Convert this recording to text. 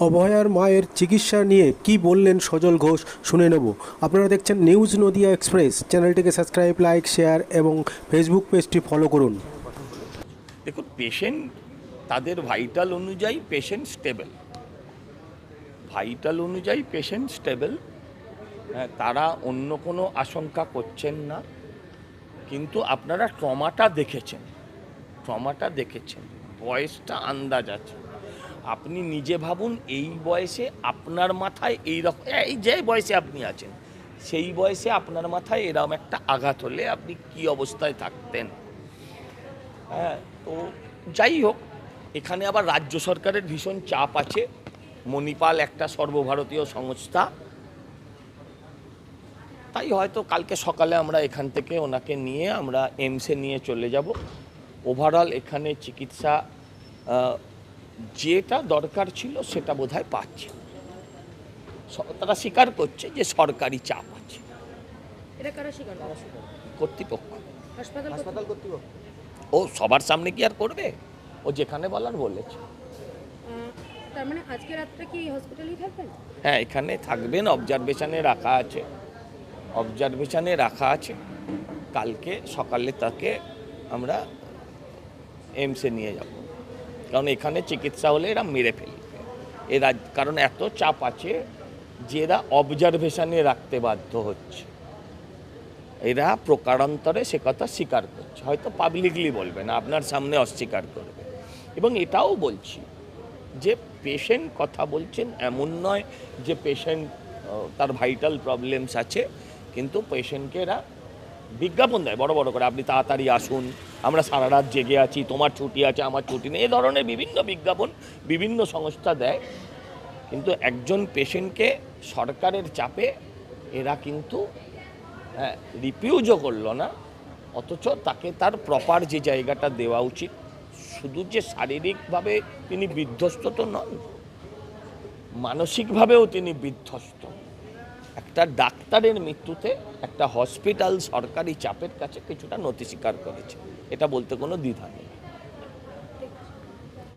অভয়ার মায়ের চিকিৎসা নিয়ে কি বললেন সজল ঘোষ শুনে নেব। আপনারা দেখছেন নিউজ নদিয়া এক্সপ্রেস। চ্যানেলটিকে সাবস্ক্রাইব, লাইক, শেয়ার এবং ফেসবুক পেজটি ফলো করুন। দেখুন পেশেন্ট তাদের ভাইটাল অনুযায়ী পেশেন্ট স্টেবল ভাইটাল অনুযায়ী পেশেন্ট স্টেবল হ্যাঁ তারা অন্য কোনো আশঙ্কা করছেন না, কিন্তু আপনারা ট্রমাটা দেখেছেন। ট্রমাটা দেখেছেন। বয়সটা আন্দাজ আছে। আপনি নিজে ভাবুন, এই বয়সে আপনার মাথায় এই রকম এই যে বয়সে আপনি আছেন, সেই বয়সে আপনার মাথায় এরকম একটা আঘাত হলে আপনি কি অবস্থায় থাকতেন? হ্যাঁ তো যাই হোক, এখানে আবার রাজ্য সরকারের ভীষণ চাপ আছে। মণিপাল একটা সর্বভারতীয় সংস্থা। তাই হয়তো কালকে সকালে আমরা এখান থেকে ওনাকে নিয়ে আমরা এমসে নিয়ে চলে যাব। ওভারঅল এখানে চিকিৎসা যেটা দরকার ছিল সেটা বোধহয় পাচ্ছে। স- তারা স্বীকার করছে যে সরকারি চাপ আছে। এটা কারা স্বীকার করে কর্তৃপক্ষ। হাসপাতাল হাসপাতাল কর্তৃপক্ষ। ও সবার সামনে কি আর করবে? ও যেখানে বলার বলেছে। তার মানে আজকে রাতটা কি হসপিটালেই থাকবেন? হ্যাঁ এখানে থাকবেন অবজারভেশনে রাখা আছে। অবজারভেশনে রাখা আছে। কালকে সকালে তাকে আমরা এমসে নিয়ে যাব। কারণ এখানে চিকিৎসা হলে এরা মেরে ফেলবে। এরা, কারণ এত চাপ আছে যে এরা অবজারভেশনে রাখতে বাধ্য হচ্ছে। এরা প্রকারান্তরে সে কথা স্বীকার করছে। হয়তো পাবলিকলি বলবে না, আপনার সামনে অস্বীকার করবে। এবং এটাও বলছি যে পেশেন্ট কথা বলছেন এমন নয় যে পেশেন্ট তার ভাইটাল প্রবলেমস আছে, কিন্তু পেশেন্টকে এরা বিজ্ঞাপন দেয়, বড় বড় করে। আপনি তাড়াতাড়ি আসুন আমরা সারা রাত জেগে আছি, তোমার ছুটি আছে, আমার ছুটি নেই। এ ধরনের বিভিন্ন বিজ্ঞাপন বিভিন্ন সংস্থা দেয়। কিন্তু একজন পেশেন্টকে সরকারের চাপে এরা কিন্তু হ্যাঁ রিপিউজও করল না। অথচ তাকে তার প্রপার যে জায়গাটা দেওয়া উচিত, শুধু যে শারীরিকভাবে তিনি বিধ্বস্ত তো নন, মানসিকভাবেও তিনি বিধ্বস্ত। একটা ডাক্তারের মৃত্যুতে একটা হসপিটাল সরকারি চাপের কাছে কিছুটা নথি স্বীকার করেছে। এটা বলতে কোনো দ্বিধা নেই।